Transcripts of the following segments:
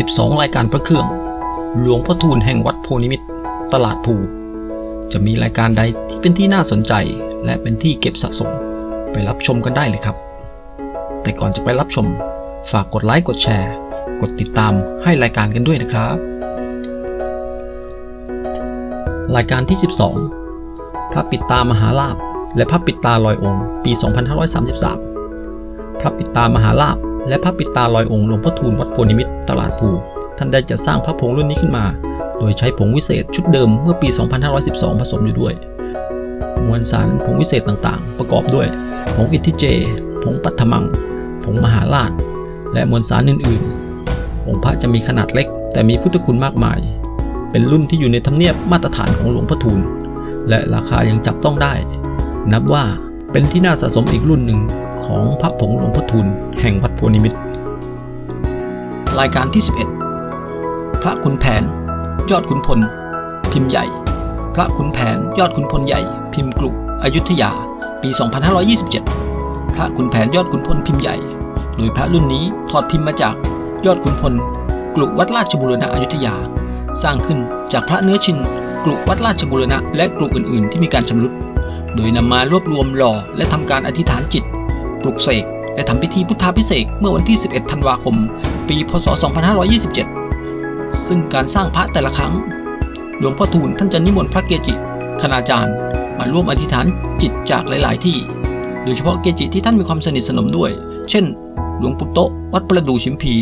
12 รายการพระเครื่อง หลวงพ่อทูลแห่งวัดโพนิมิตตลาดภูจะมีรายการใดที่เป็นที่น่าสนใจ และเป็นที่เก็บสะสม ไปรับชมกันได้เลยครับ แต่ก่อนจะไปรับชม ฝากกดไลค์กดแชร์ กดติดตามให้รายการกันด้วยนะครับ รายการที่ 12 พระปิดตามหาลาภและพระปิดตาลอยองค์ ปี 2533 พระปิดตามหาลาภ และพระปิดตาลอยองค์หลวงพ่อทูลวัดโพนิมิตรตลาดภูท่านได้จัดสร้างพระผงรุ่นนี้ขึ้นมา โดยใช้ผงวิเศษชุดเดิมเมื่อปี 2512 ผสมอยู่ด้วย มวลสารผงวิเศษต่างๆ ประกอบด้วย ผงอิทธิเจ ผงปัทมัง ผงมหาราช และมวลสารอื่นๆ องค์พระจะมีขนาดเล็ก แต่มีพุทธคุณมากมาย เป็นรุ่นที่อยู่ในธรรมเนียบมาตรฐานของหลวงพ่อทูลและราคายังจับต้องได้ นับว่าเป็นที่น่าสะสมอีกรุ่นหนึ่ง ของพระผงหลวงพ่อทูลแห่งวัดโพนิมิตร รายการที่ 11 พระขุนแผน ยอดขุนพล พิมพ์ใหญ่ พระขุนแผนยอดขุนพลใหญ่ พิมพ์กลุอยุธยา ปี 2527 พระขุนแผนยอดขุนพลพิมพ์ใหญ่ โดยพระรุ่นนี้ถอดพิมพ์มาจากยอดขุนพลกลุวัดราชบุรณะอยุธยา สร้างขึ้นจากพระเนื้อชินกลุวัดราชบุรณะและกลุอื่นๆ ที่มีการชำรุดโดยนำมารวบรวมหล่อและทำการอธิษฐานจิต ปลุกเสกและทำพิธีพุทธาพิเศษเมื่อวันที่ 11 ธันวาคม ปี พศ 2527 ซึ่งการสร้างพระแต่ละครั้ง หลวงพ่อทูลท่านจะนิมนต์พระเกจิคณาจารย์ มาร่วมอธิษฐานจิตจากหลาย ๆ ที่ โดยเฉพาะเกจิที่ท่านมีความสนิทสนมด้วย เช่น หลวงปู่โตวัดประดู่ชิมพี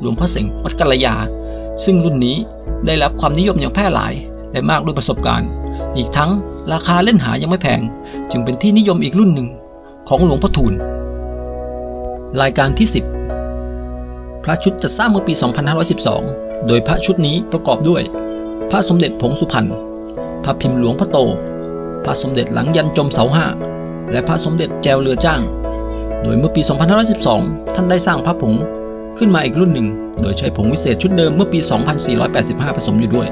หลวงพ่อเสงวัดกัลยา ซึ่งรุ่นนี้ได้รับความนิยมอย่างแพร่หลายและมากด้วยประสบการณ์ อีกทั้งราคาเล่นหายังไม่แพง จึงเป็นที่นิยมอีกรุ่นหนึ่งของหลวงพ่อทูล รายการที่ 10 พระชุดจัดสร้างเมื่อปี 2512 โดยพระชุดนี้ประกอบด้วย พระสมเด็จผงสุพรรณ พระพิมพ์หลวงพ่อโต พระสมเด็จหลังยันจมเสาห้า และพระสมเด็จแจวเรือจ้าง โดยเมื่อปี 2512 ท่านได้สร้างพระผงขึ้นมาอีกรุ่นหนึ่ง โดยใช้ผงวิเศษชุดเดิมเมื่อปี 2485 ผสมอยู่ด้วย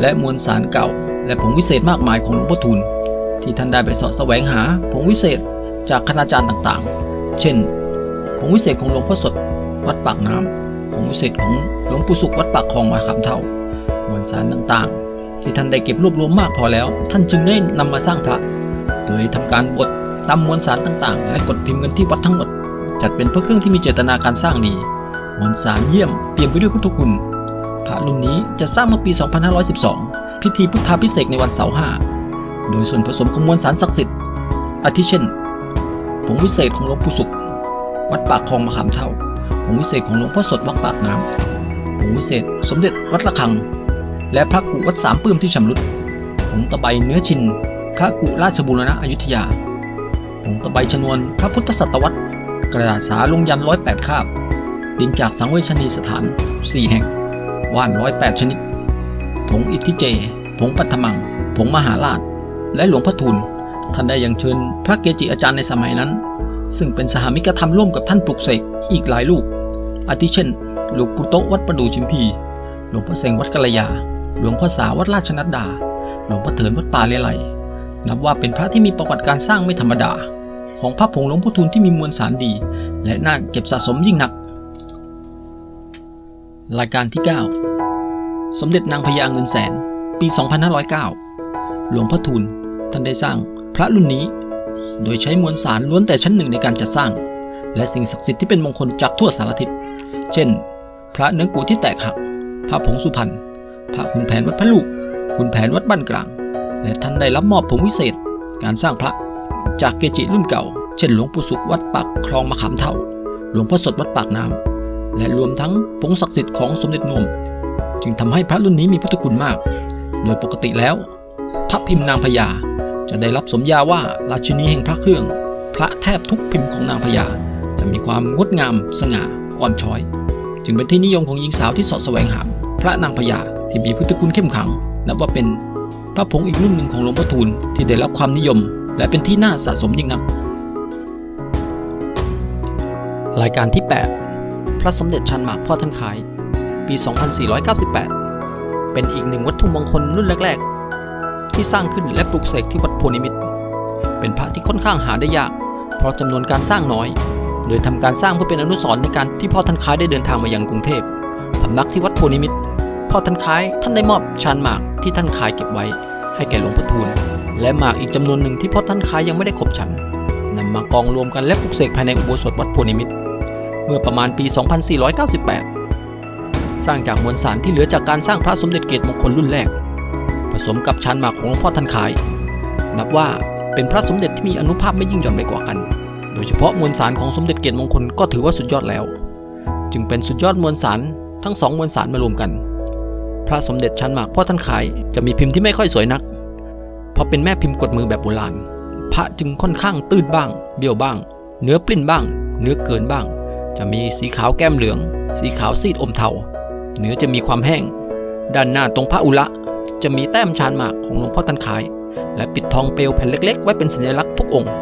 และมวลสารเก่า และผงวิเศษมากมายของหลวงพ่อทูลที่ท่านได้ไปสาะแสวงหาผงวิเศษจากคณาจารย์ต่างๆ เช่น ผงวิเศษของหลวงพ่อสดวัดปากน้ำผงวิเศษของหลวงปู่สุขวัดปากคลองมาขามเท่ามวลสารต่างๆ ที่ท่านได้เก็บรวบรวมมากพอแล้ว ท่านจึงได้นำมาสร้างพระ โดยทำการบดตามมวลสารต่างๆ และกดพิมพ์กันที่วัดทั้งหมด จัดเป็นพระเครื่องที่มีเจตนาการสร้างดีมวลสารเยี่ยมเปี่ยมไปด้วยพุทธคุณพระรุ่นนี้จะสร้างเมื่อปี 2512 พิธีพุทธาพิเศษในวันเสาร์ห้าโดยส่วนผสมของมวลสารศักดิ์สิทธิ์อาทิเช่นผงวิเศษของหลวงปู่สุข วัดปากคลองมะขามเท่า ผงวิเศษของหลวงพ่อสดวัดปากน้ำผงวิเศษสมเด็จวัดระฆัง และพระกุวัดสามปื้มที่ชำรุดผงตะไบเนื้อชิน พระกุราชบูรณะอยุธยาผงตะไบชนวนพระพุทธศตวรรษ กระดาษสาลงยันร้อยแปดคาบ ดินจากสังเวชนีสถาน 4 แห่ง ว่านร้อยแปดชนิด ผงอิทธิเจ ผงปัทมัง ผงมหาราช และหลวงพ่อทูลท่านได้ยังเชิญพระเกจิอาจารย์ในสมัยนั้น ซึ่งเป็นสหมิกธรรมร่วมกับท่านปลุกเสกอีกหลายรูปอาทิเช่น หลวงปู่โตวัดประดูชิมพี หลวงพ่อเสงวัดกัลยา หลวงพ่อสาวัดราชนัดดา หลวงพ่อเถินวัดป่าเลไลนับว่าเป็นพระที่มีประวัติการสร้างไม่ธรรมดา ของพระผงหลวงพ่อทูลที่มีมวลสารดี และน่าเก็บสะสมยิ่งนัก รายการที่ 9 สมเด็จนางพญาเงินแสน ปี 2509 หลวงพ่อทูลท่านได้สร้างพระรุ่นนี้ โดยใช้มวลสารล้วนแต่ชั้นหนึ่งในการจัดสร้าง และสิ่งศักดิ์สิทธิ์ที่เป็นมงคลจากทั่วสารทิศ เช่น พระเนื้อกูที่แตกหัก พระผงสุพรรณ พระขุนแผนวัดพระลูก ขุนแผนวัดบ้านกลาง และท่านได้รับมอบผงวิเศษ การสร้างพระ จากเกจิรุ่นเก่า เช่น หลวงปู่สุขวัดปากคลองมะขามเท่า หลวงพ่อสดวัดปากน้ำและรวมทั้งผงศักดิ์สิทธิ์ของสมเด็จนวมจึงทำให้พระรุ่นนี้มีพุทธคุณมาก โดยปกติแล้วพระพิมพ์นางพญา จะได้รับสมญาว่าราชินีแห่งพระเครื่อง พระแทบทุกพิมพ์ของนางพญาจะมีความงดงามสง่าอ่อนช้อย จึงเป็นที่นิยมของหญิงสาวที่สาะแสวงหาพระนางพญาที่มีพุทธคุณเข้มขังนับว่าเป็นพระผงอีกรุ่นหนึ่งของหลวงพ่อทูลที่ได้รับความนิยม และเป็นที่น่าสะสมยิ่งนัก รายการที่ 8 พระสมเด็จชันหมากพ่อท่านขาย ปี 2498 เป็นอีกหนึ่งวัตถุมงคลรุ่นแรก ๆ ที่สร้างขึ้นและปลุกเสกที่วัดโพนิมิต เป็นพระที่ค่อนข้างหาได้ยาก เพราะจำนวนการสร้างน้อย โดยทำการสร้างเพื่อเป็นอนุสรณ์ในการที่พ่อท่านคล้ายได้เดินทางมายังกรุงเทพพำนักที่วัดโพนิมิต พ่อท่านคล้ายท่านได้มอบชานหมากที่ท่านคล้ายเก็บไว้ ให้แก่หลวงพ่อทูลและหมากอีกจำนวนหนึ่งที่พ่อท่านคล้ายยังไม่ได้ขบฉันนำมากองรวมกันและปลุกเสกภายในอุโบสถวัดโพนิมิต เมื่อประมาณปี 2498 สร้างจากมวลสารที่เหลือจากการสร้างพระสมเด็จเกตมงคลรุ่นแรก ผสมกับชานหมากของหลวงพ่อท่านคล้าย นับว่าเป็นพระสมเด็จที่มีอนุภาพไม่ยิ่งหย่อนไปกว่ากัน โดยเฉพาะมวลสารของสมเด็จเกตมงคลก็ถือว่าสุดยอดแล้ว จึงเป็นสุดยอดมวลสารทั้งสองมวลสารมารวมกัน พระสมเด็จชันหมากพ่อท่านขายจะมีพิมพ์ที่ไม่ค่อยสวยนัก เพราะเป็นแม่พิมพ์กดมือแบบโบราณ พระจึงค่อนข้างตื้นบ้าง เบี้ยวบ้าง เนื้อปลิ้นบ้าง เนื้อเกินบ้าง จะมีสีขาวแก้มเหลือง สีขาวซีดอมเทา เนื้อจะมีความแห้ง ด้านหน้าตรงพระอุระ จะมีแต้มชานหมากของหลวงพ่อท่านขาย และปิดทองเปลวแผ่นเล็ก ๆ ไว้เป็นสัญลักษณ์ทุกองค์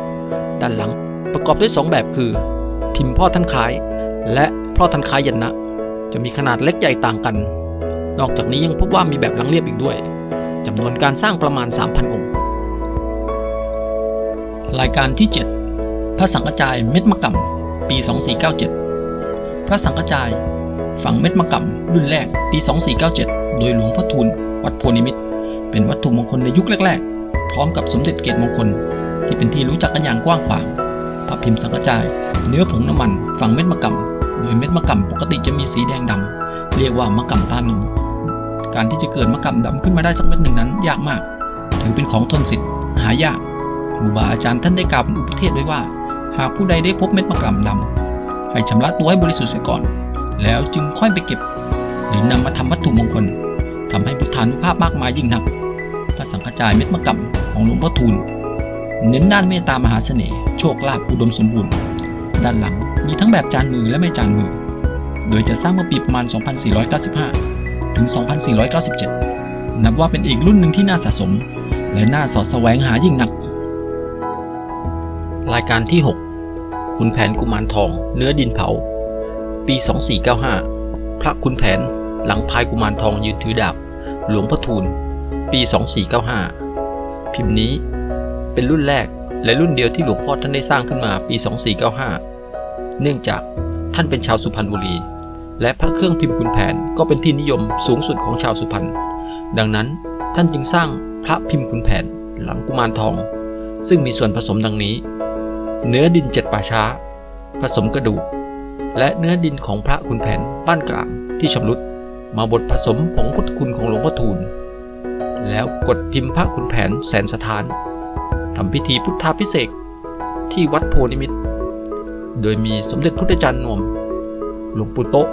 ด้านหลังประกอบด้วยสองแบบคือ พิมพ์พ่อท่านคล้าย และพ่อท่านคล้ายยันนะ จะมีขนาดเล็กใหญ่ต่างกัน นอกจากนี้ยังพบว่ามีแบบหลังเรียบอีกด้วยจำนวนการสร้างประมาณ 3,000 องค์ รายการที่ 7 พระสังฆจายเม็ดมะกำปี 2497 พระสังฆจายฝังเม็ดมะกำรุ่นแรกปี 2497 โดยหลวงพ่อทูล วัดโพนิมิตเป็นวัตถุมงคลในยุคแรก ๆ พร้อมกับสมเด็จเกตมงคล ที่เป็นที่รู้จักกันอย่างกว้างขวางพระพิมพ์สังกะจาย เนื้อผงน้ำมันฝังเม็ดมะกำโดยเม็ดมะกำปกติจะมีสีแดงดำเรียกว่ามะกำตาหนุ่มการที่จะเกิดมะกำดำขึ้นมาได้สักเม็ดหนึ่งนั้นยากมาก ถือเป็นของทนสิทธิ์หายากครูบาอาจารย์ท่านได้กล่าวเป็นอุปเทศไว้ว่า หากผู้ใดได้พบเม็ดมะกำดำให้ชำระตัวให้บริสุทธิ์เสียก่อน แล้วจึงค่อยไปเก็บ หรือนำมาทำวัตถุมงคล ทำให้พุทธานุภาพมากมายยิ่งนักพระสังฆจายเม็ดมะกำของหลวงพ่อทูลเน้นด้านเมตตามหาเสน่ห์โชคลาภอุดมสมบูรณ์ ด้านหลังมีทั้งแบบจานมือและไม่จานมือ โดยจะสร้างเมื่อปีประมาณ 2495 ถึง 2497 นับว่าเป็นอีกรุ่นหนึ่งที่น่าสะสม และน่าสอดแสวงหายิ่งนัก รายการที่ 6 คุณแผนกุมารทอง เนื้อดินเผา ปี 2495 พระคุณแผน หลังพายกุมารทองยืนถือดาบ หลวงพ่อทูล ปี 2495 พิมพ์นี้เป็นรุ่นแรกและรุ่นเดียวที่หลวงพ่อท่านได้สร้างขึ้นมาปี 2495 เนื่องจากท่านเป็นชาวสุพรรณบุรี และพระเครื่องพิมพ์คุณแผนก็เป็นที่นิยมสูงสุดของชาวสุพรรณ ดังนั้นท่านจึงสร้างพระพิมพ์คุณแผนหลังกุมารทอง ซึ่งมีส่วนผสมดังนี้ เนื้อดินเจ็ดป่าช้า ผสมกระดูก และเนื้อดินของพระคุณแผนบ้านกลางที่ชำรุด มาบดผสมผงพุทธคุณของหลวงพ่อทูล แล้วกดพิมพ์พระคุณแผนแสนสถานทำพิธีพุทธาพิเศษที่วัดโพนิมิต โดยมีสมเด็จพุทธจารย์นวม หลวงปู่โตะ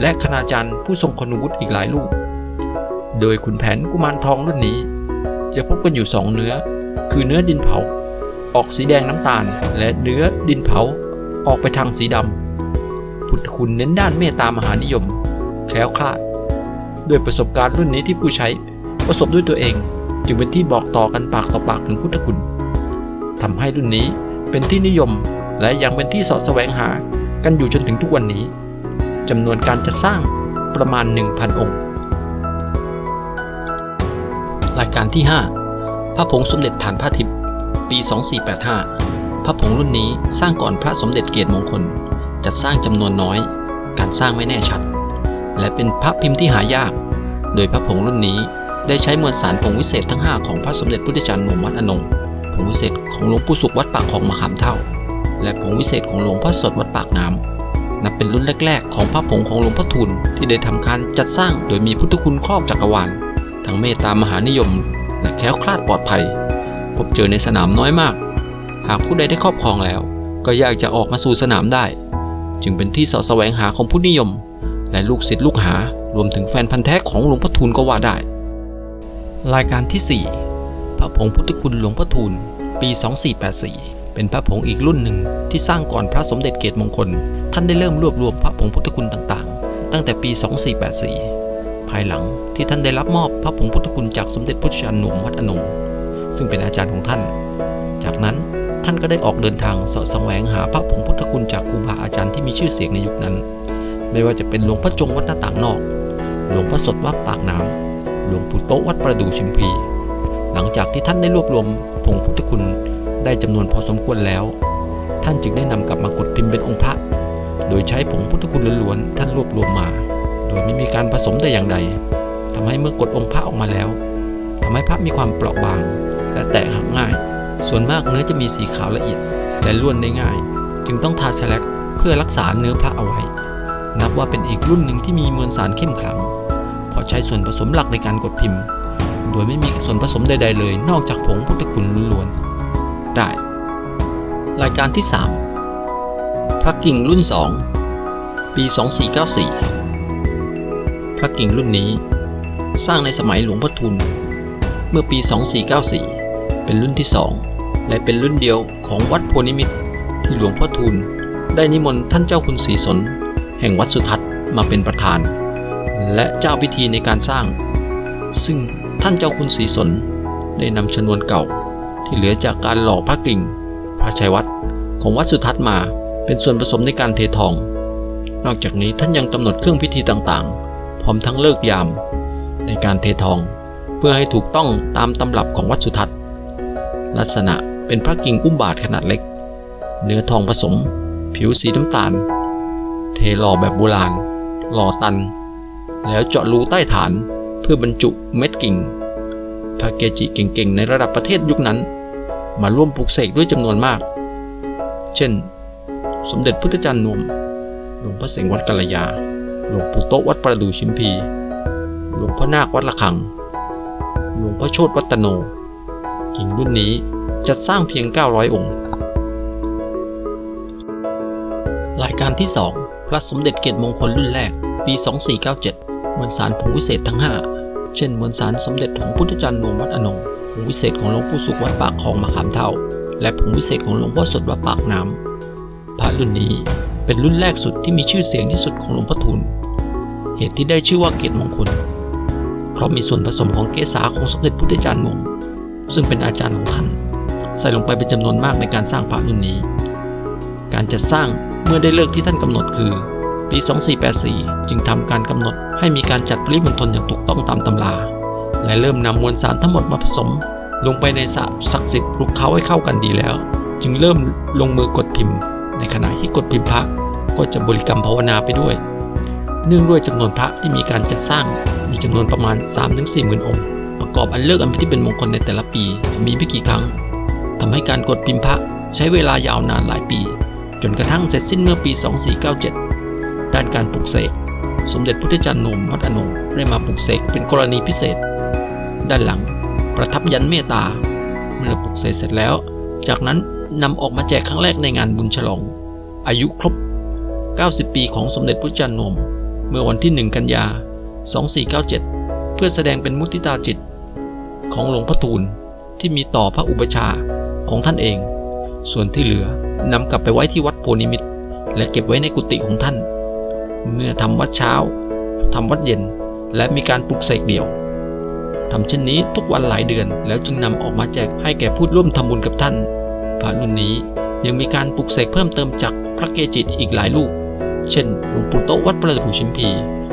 และคณาจารย์ผู้ทรงคุณวุฒิอีกหลายรูป โดยขุนแผนกุมารทองรุ่นนี้ จะพบกันอยู่สองเนื้อ คือเนื้อดินเผา ออกสีแดงน้ำตาล และเนื้อดินเผาออกไปทางสีดำพุทธคุณเน้นด้านเมตตามหานิยม แคล้วคลาดด้วยประสบการณ์รุ่นนี้ที่ผู้ใช้ประสบด้วยตัวเอง จึงเป็นที่บอกต่อกันปากต่อปากถึงพุทธคุณทำให้รุ่นนี้เป็นที่นิยมและยังเป็นที่สาะแสวงหากันอยู่จนถึงทุกวันนี้จำนวนการจะสร้างประมาณ 1,000 องค์ รายการที่ 5 พระผงสมเด็จฐานพระทิพย์ปี 2485 พระผงรุ่นนี้สร้างก่อนพระสมเด็จเกียรติมงคล จัดสร้างจำนวนน้อย การสร้างไม่แน่ชัด และเป็นพระพิมพ์ที่หายาก โดยพระผงรุ่นนี้ได้ใช้มวลสารผงวิเศษทั้ง 5 ของพระสมเด็จพุทธจารย์หนุ่มวัดอนงผงวิเศษของหลวงปู่สุขวัดปากของมะขามเท่า และผงวิเศษของหลวงพ่อสดวัดปากน้ำนับเป็นรุ่นแรก ๆ ของพระผงของหลวงพ่อทูลที่ได้ทำการจัดสร้างโดยมีพุทธคุณครอบจักรวาลทั้งเมตตามหานิยม และแคล้วคลาดปลอดภัย พบเจอในสนามน้อยมาก หากผู้ใดได้ครอบครองแล้ว ก็อยากจะออกมาสู่สนามได้ จึงเป็นที่สาะแสวงหาของผู้นิยม และลูกศิษย์ลูกหารวมถึงแฟนพันธ์แท้ของหลวงพ่อทูลก็ว่าได้ รายการที่ 4 พระผงพุทธคุณหลวงพ่อทูลปี 2484 เป็นพระผงอีกรุ่นหนึ่งที่สร้างก่อนพระสมเด็จเกตมงคล ท่านได้เริ่มรวบรวมพระผงพุทธคุณต่างๆ ตั้งแต่ปี 2484 ภายหลังที่ท่านได้รับมอบพระผงพุทธคุณจากสมเด็จพุทธจารย์หนุ่มวัดอนงซึ่งเป็นอาจารย์ของท่าน จากนั้นท่านก็ได้ออกเดินทางเสาะแสวงหาพระผงพุทธคุณจากครูบาอาจารย์ที่มีชื่อเสียงในยุคนั้น ไม่ว่าจะเป็นหลวงพ่อจงวัดหน้าต่างนอก หลวงพ่อสดวัดปากน้ำหลวงปู่โต๊ะวัดประดู่ชิมพี หลังจากที่ท่านได้รวบรวมผงพุทธคุณได้จำนวนพอสมควรแล้ว ท่านจึงได้นำกลับมากดพิมพ์เป็นองค์พระ โดยใช้ผงพุทธคุณล้วนๆท่านรวบรวมมา โดยไม่มีการผสมแต่อย่างใดทำให้เมื่อกดองค์พระออกมาแล้วทำให้พระมีความเปราะบางและแตกหักง่าย ส่วนมากเนื้อจะมีสีขาวละเอียดและล้วนได้ง่าย จึงต้องทาแฉลกเพื่อรักษาเนื้อพระเอาไว้ นับว่าเป็นอีกรุ่นหนึ่งที่มีมวลสารเข้มขลังเพอใช้ส่วนผสมหลักในการกดพิมพ์ โดยไม่มีส่วนผสมใด ๆ เลย นอกจากผงพุทธคุณล้วนๆได้ รายการที่ 3 พระกิ่งรุ่น 2 ปี 2494 พระกิ่งรุ่นนี้ สร้างในสมัยหลวงพ่อทุน เมื่อปี 2494 เป็นรุ่นที่ 2 และเป็นรุ่นเดียวของวัดโพนิมิตที่หลวงพ่อทูลได้นิมนต์ท่านเจ้าคุณศรีสน แห่งวัดสุทัศน์มาเป็นประธาน และเจ้าพิธีในการสร้าง ซึ่งท่านเจ้าคุณศรีสนได้นำชนวนเก่า ที่เหลือจากการหล่อพระกลิ่งพระชัยวัดของวัดสุทัศน์มาเป็นส่วนผสมในการเททอง นอกจากนี้ท่านยังกำหนดเครื่องพิธีต่างๆ พร้อมทั้งเลิกยาม ในการเททอง เพื่อให้ถูกต้องตามตำรับของวัดสุทัศน์ ลักษณะเป็นพระกิ่งอุ้มบาทขนาดเล็ก เนื้อทองผสม ผิวสีน้ำตาล เทหล่อแบบโบราณ หล่อตัน แล้วเจาะรูใต้ฐานเพื่อบรรจุเม็ดกิ่ง พระเกจิเก่งๆ ในระดับประเทศยุคนั้น มาร่วมปลูกเสกด้วยจำนวนมาก เช่น สมเด็จพุทธจารย์นวม หลวงพ่อเสงวัดกัลยา หลวงปู่โตวัดประดูชิมพี หลวงพ่อนาควัดละคัง หลวงพ่อโชตวัดตโน กิ่งรุ่นนี้จัดสร้างเพียง 900 องค์ รายการที่ 2 พระสมเด็จเกตมงคลรุ่นแรก ปี 2497 มวลสารผงวิเศษทั้ง 5 เช่นมวลสารสมเด็จของพุทธจารย์นวมวัดอนงผงวิเศษของหลวงปู่สุขวัดปากคลองมะขามเท่า และผงวิเศษของหลวงพ่อสดวัดปากน้ำพระรุ่นนี้เป็นรุ่นแรกสุดที่มีชื่อเสียงที่สุดของหลวงพ่อทูลเหตุที่ได้ชื่อว่าเกตมงคล เพราะมีส่วนผสมของเกสาของสมเด็จพุทธจารย์นวมซึ่งเป็นอาจารย์ของท่าน ใส่ลงไปเป็นจำนวนมากในการสร้างพระรุ่นนี้ การจัดสร้าง เมื่อได้เลิกที่ท่านกำหนดคือปี 2484 จึงทำการกำหนดให้มีการจัดปริมณฑลอย่างถูกต้องตามตำรา และเริ่มนำมวลสารทั้งหมดมาผสม ลงไปในสระศักดิ์สิทธิ์คลุกเคล้าให้เข้ากันดีแล้ว จึงเริ่มลงมือกดพิมพ์ ในขณะที่กดพิมพ์พระก็จะบริกรรมภาวนาไปด้วย เนื่องด้วยจำนวนพระที่มีการจัดสร้างมีจำนวนประมาณ 3-4หมื่นองค์ ประกอบอันเลิกอันที่เป็นมงคลในแต่ละปีจะมีไม่กี่ครั้งทำให้การกดพิมพ์พระใช้เวลายาวนานหลายปี จนกระทั่งเสร็จสิ้นเมื่อปี 2497 ด้านการปลุกเสก สมเด็จพุทธจารย์นมวัดอนงได้มาปลุกเสกเป็นกรณีพิเศษ ด้านหลังประทับยันเมตตา เมื่อปลุกเสกเสร็จแล้ว จากนั้นนำออกมาแจกครั้งแรกในงานบุญฉลอง อายุครบ 90 ปีของสมเด็จพุทธจารย์นมเมื่อวันที่ 1 กันยา 2497 เพื่อแสดงเป็นมุติตาจิต ของหลวงพ่อทูลที่มีต่อพระอุปชาของท่านเอง ส่วนที่เหลือ นำกลับไปไว้ที่วัดโพนิมิตและเก็บไว้ในกุฏิของท่าน เมื่อทำวัดเช้าทำวัดเย็น และมีการปลุกเสกเดี่ยวทำเช่นนี้ทุกวันหลายเดือนแล้วจึงนำออกมาแจกให้แก่ผู้ร่วมทำบุญกับท่าน พระรุ่นนี้ยังมีการปลุกเสกเพิ่มเติมจากพระเกจิอีกหลายรูปเช่น หลวงปู่โตวัดประดูชิมพี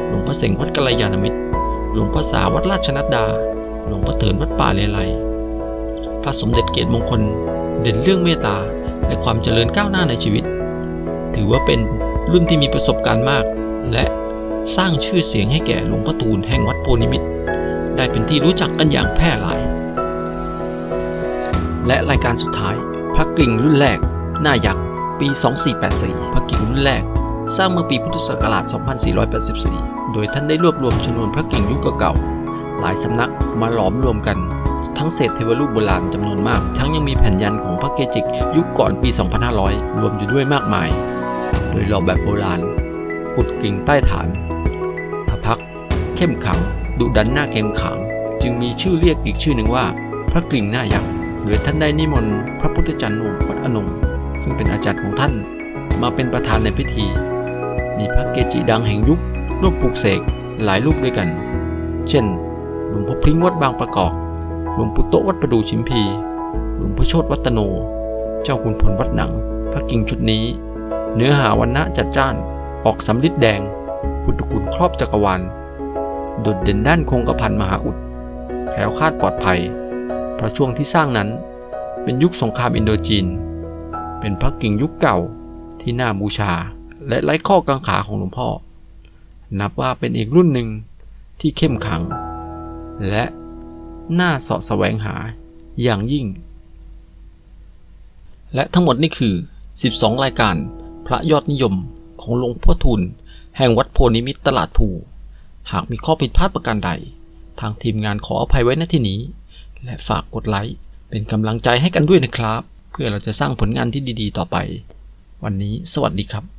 หลวงพ่อเสงวัดกัลยาณมิตร หลวงพ่อสาวัดราชนัดดา หลวงพ่อเถินวัดป่าเลไลพระสมเด็จเกตมงคล เด่นเรื่องเมตตา และความเจริญก้าวหน้าในชีวิต ถือว่าเป็นรุ่นที่มีประสบการณ์มาก และสร้างชื่อเสียงให้แก่หลวงพ่อตูลแห่งวัดโพนิมิตได้เป็นที่รู้จักกันอย่างแพร่หลาย และรายการสุดท้าย พระกิ่งรุ่นแรก หน้ายักษ์ ปี 2484 พระกิ่งรุ่นแรก สร้างเมื่อปีพุทธศักราช 2484 โดยท่านได้รวบรวมชนวนพระกิ่งยุคเก่าๆหลายสำนักมาหลอมรวมกัน ทั้งเศษเทวรูปโบราณจำนวนมาก ทั้งยังมีแผ่นยันของพระเกจิกยุคก่อนปี 2500 รวมอยู่ด้วยมากมาย โดยหล่อแบบโบราณอุดกลิ่งใต้ฐานพระพัก เข้มขัง ดุดันหน้าเข้มขัง จึงมีชื่อเรียกอีกชื่อหนึ่งว่า พระกลิ่งหน้ายักษ์โดยท่านได้นิมนต์พระพุทธจันทร์หนุ่มวัดอนงซึ่งเป็นอาจารย์ของท่านมาเป็นประธานในพิธี มีพระเกจิดังแห่งยุคร่วมปลูกเสกหลายรูปด้วยกัน เช่น หลวงพ่อพริ้งวัดบางประกอบ หลวงปู่โตวัดประดูชิมพี หลวงพ่อโชตวัดตโน เจ้าคุณพลวัดหนัง พระกิ่งชุดนี้ เนื้อหาวันณะจัดจ้าน ออกสำลิดแดง พุทธคุณครอบจักรวาล โดดเด่นด้านคงกระพันมหาอุดแคล้วคลาดปลอดภัย พระช่วงที่สร้างนั้น เป็นยุคสงครามอินโดจีน เป็นพระกิ่งยุคเก่าที่น่าบูชาและไร้ข้อกังขาของหลวงพ่อ นับว่าเป็นอีกรุ่นหนึ่งที่เข้มขัง และ น่าเสาะแสวงหาอย่างยิ่ง และทั้งหมดนี่คือ 12 รายการพระยอดนิยมของหลวงพ่อทุน แห่งวัดโพนิมิตตลาดภูหากมีข้อผิดพลาดประการใด ทางทีมงานขออภัยไว้ณที่นี้ และฝากกดไลค์เป็นกำลังใจให้กันด้วยนะครับ เพื่อเราจะสร้างผลงานที่ดี ๆ ต่อไป วันนี้สวัสดีครับ